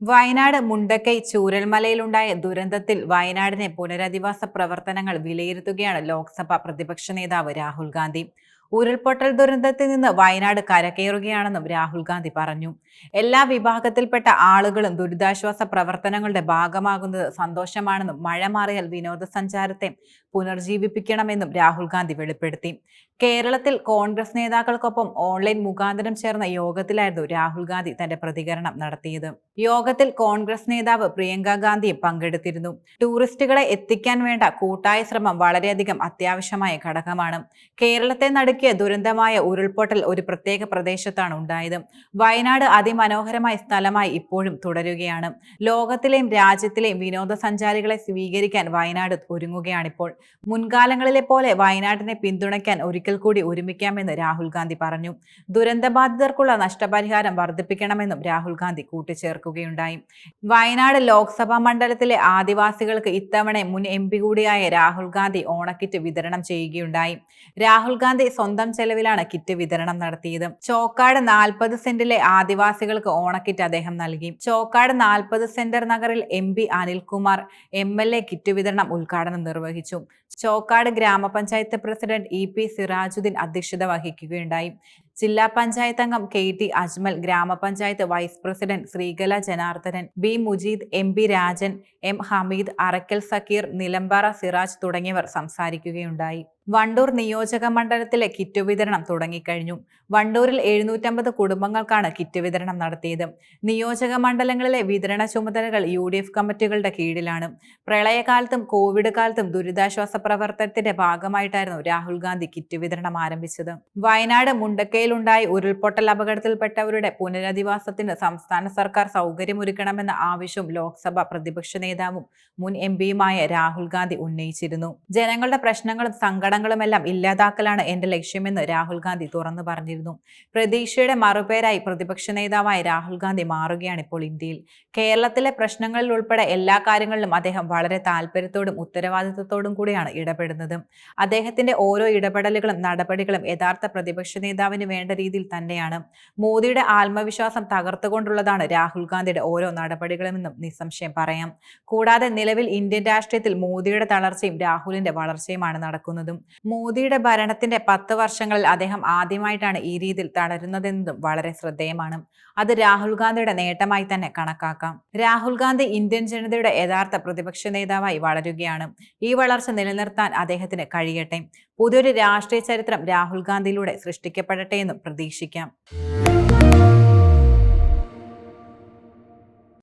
വയനാട് മുണ്ടക്കൈ ചൂരൽമലയിലുണ്ടായ ദുരന്തത്തിൽ വയനാടിനെ പുനരധിവാസ പ്രവർത്തനങ്ങൾ വിലയിരുത്തുകയാണ് ലോക്സഭ പ്രതിപക്ഷ നേതാവ് രാഹുൽ ഗാന്ധി. ഉരുൾപൊട്ടൽ ദുരന്തത്തിൽ നിന്ന് വയനാട് കരകയറുകയാണെന്നും രാഹുൽ ഗാന്ധി പറഞ്ഞു. എല്ലാ വിഭാഗത്തിൽപ്പെട്ട ആളുകളും ദുരിതാശ്വാസ പ്രവർത്തനങ്ങളുടെ ഭാഗമാകുന്നത് സന്തോഷമാണെന്നും മഴ മാറിയാൽ വിനോദസഞ്ചാരത്തെ പുനർജീവിപ്പിക്കണമെന്നും രാഹുൽ ഗാന്ധി വെളിപ്പെടുത്തി. കേരളത്തിൽ കോൺഗ്രസ് നേതാക്കൾക്കൊപ്പം ഓൺലൈൻ മുഖാന്തരം ചേർന്ന യോഗത്തിലായിരുന്നു രാഹുൽ ഗാന്ധി തന്റെ പ്രതികരണം നടത്തിയത്. യോഗത്തിൽ കോൺഗ്രസ് നേതാവ് പ്രിയങ്ക ഗാന്ധിയും പങ്കെടുത്തിരുന്നു. ടൂറിസ്റ്റുകളെ എത്തിക്കാൻ വേണ്ട കൂട്ടായ ശ്രമം വളരെയധികം അത്യാവശ്യമായ ഘടകമാണ്. കേരളത്തെ നടുക്കിയ ദുരന്തമായ ഉരുൾപൊട്ടൽ ഒരു പ്രത്യേക പ്രദേശത്താണ് ഉണ്ടായത്. വയനാട് അതിമനോഹരമായ സ്ഥലമായി ഇപ്പോഴും തുടരുകയാണ്. ലോകത്തിലെയും രാജ്യത്തിലെയും വിനോദസഞ്ചാരികളെ സ്വീകരിക്കാൻ വയനാട് ഒരുങ്ങുകയാണിപ്പോൾ മുൻകാലങ്ങളിലെ പോലെ വയനാടിനെ പിന്തുണയ്ക്കാൻ ഒരിക്കൽ കൂടി ഒരുമിക്കാമെന്ന് രാഹുൽ ഗാന്ധി പറഞ്ഞു. ദുരന്തബാധിതർക്കുള്ള നഷ്ടപരിഹാരം വർദ്ധിപ്പിക്കണമെന്നും രാഹുൽ ഗാന്ധി കൂട്ടിച്ചേർക്കുകയുണ്ടായി. വയനാട് ലോക്സഭാ മണ്ഡലത്തിലെ ആദിവാസികൾക്ക് ഇത്തവണ മുൻ എം പി കൂടിയായ രാഹുൽ ഗാന്ധി ഓണക്കിറ്റ് വിതരണം ചെയ്യുകയുണ്ടായി. രാഹുൽ ഗാന്ധി സ്വന്തം ചെലവിലാണ് കിറ്റ് വിതരണം നടത്തിയത്. ചോക്കാട് നാൽപ്പത് സെന്റിലെ ആദിവാസികൾക്ക് ഓണക്കിറ്റ് അദ്ദേഹം നൽകി. ചോക്കാട് നാൽപ്പത് സെന്റർ നഗറിൽ M P Anilkumar M L A kit വിതരണം ഉദ്ഘാടനം നിർവഹിച്ചു. ചോക്കാട് ഗ്രാമപഞ്ചായത്ത് പ്രസിഡന്റ് ഇ പി സിറാജുദ്ദീൻ അധ്യക്ഷത വഹിക്കുകയുണ്ടായി. ജില്ലാ പഞ്ചായത്ത് അംഗം കെ ടി അജ്മൽ ഗ്രാമപഞ്ചായത്ത് vice president Sreekala Janardhanan B Mujeed M P Rajan M Hameed Arakkal Sakkeer Nilambara Siraj തുടങ്ങിയവർ സംസാരിക്കുകയുണ്ടായി. വണ്ടൂർ നിയോജക മണ്ഡലത്തിലെ കിറ്റ് വിതരണം തുടങ്ങിക്കഴിഞ്ഞു. വണ്ടൂരിൽ എഴുന്നൂറ്റമ്പത് കുടുംബങ്ങൾക്കാണ് കിറ്റ് വിതരണം നടത്തിയത്. നിയോജക മണ്ഡലങ്ങളിലെ വിതരണ ചുമതലകൾ യു ഡി എഫ് കമ്മിറ്റികളുടെ കീഴിലാണ്. പ്രളയകാലത്തും കോവിഡ് കാലത്തും ദുരിതാശ്വാസ പ്രവർത്തനത്തിന്റെ ഭാഗമായിട്ടായിരുന്നു രാഹുൽ ഗാന്ധി കിറ്റ് വിതരണം ആരംഭിച്ചത്. വയനാട് മുണ്ടക്കയിലുണ്ടായി ഉരുൾപൊട്ടൽ അപകടത്തിൽപ്പെട്ടവരുടെ പുനരധിവാസത്തിന് സംസ്ഥാന സർക്കാർ സൗകര്യമൊരുക്കണമെന്ന ആവശ്യം ലോക്സഭ പ്രതിപക്ഷ നേതാവും മുൻ എം പിയുമായ രാഹുൽ ഗാന്ധി ഉന്നയിച്ചിരുന്നു. ജനങ്ങളുടെ പ്രശ്നങ്ങളും സങ്കടങ്ങളുമെല്ലാം ഇല്ലാതാക്കലാണ് എന്റെ ലക്ഷ്യമെന്ന് രാഹുൽ ഗാന്ധി തുറന്നു പറഞ്ഞിരുന്നു. പ്രതീക്ഷയുടെ മറുപേരായി പ്രതിപക്ഷ നേതാവായ രാഹുൽ ഗാന്ധി മാറുകയാണ് ഇപ്പോൾ ഇന്ത്യയിൽ. കേരളത്തിലെ പ്രശ്നങ്ങളിൽ ഉൾപ്പെടെ എല്ലാ കാര്യങ്ങളിലും അദ്ദേഹം വളരെ താല്പര്യത്തോടും ഉത്തരവാദിത്തത്തോടും കൂടിയാണ് ഇടപെടുന്നത്. അദ്ദേഹത്തിന്റെ ഓരോ ഇടപെടലുകളും നടപടികളും യഥാർത്ഥ പ്രതിപക്ഷ നേതാവിന് വേണ്ട രീതിയിൽ തന്നെയാണ്. മോദിയുടെ ആത്മവിശ്വാസം തകർത്തുകൊണ്ടുള്ളതാണ് രാഹുൽ ഗാന്ധിയുടെ ഓരോ നടപടികളുമെന്നും നിസ്സംശയം പറയാം. കൂടാതെ നിലവിൽ ഇന്ത്യൻ രാഷ്ട്രീയത്തിൽ മോദിയുടെ തളർച്ചയും രാഹുലിന്റെ വളർച്ചയുമാണ് നടക്കുന്നതും. മോദിയുടെ ഭരണത്തിന്റെ പത്ത് വർഷങ്ങളിൽ അദ്ദേഹം ആദ്യമായിട്ടാണ് ഈ രീതിയിൽ തളരുന്നതെന്നതും വളരെ ശ്രദ്ധേയമാണ്. അത് രാഹുൽ ഗാന്ധിയുടെ നേട്ടമായി തന്നെ കണക്കാക്കാം. രാഹുൽ ഗാന്ധി ഇന്ത്യൻ ജനതയുടെ യഥാർത്ഥ പ്രതിപക്ഷ നേതാവായി വളരുകയാണ്. ഈ വളർച്ച നിലനിർത്താൻ അദ്ദേഹത്തിന് കഴിയട്ടെ. പുതിയൊരു രാഷ്ട്രീയ ചരിത്രം രാഹുൽ ഗാന്ധിയിലൂടെ സൃഷ്ടിക്കപ്പെടട്ടെ പ്രതീക്ഷിക്കാം.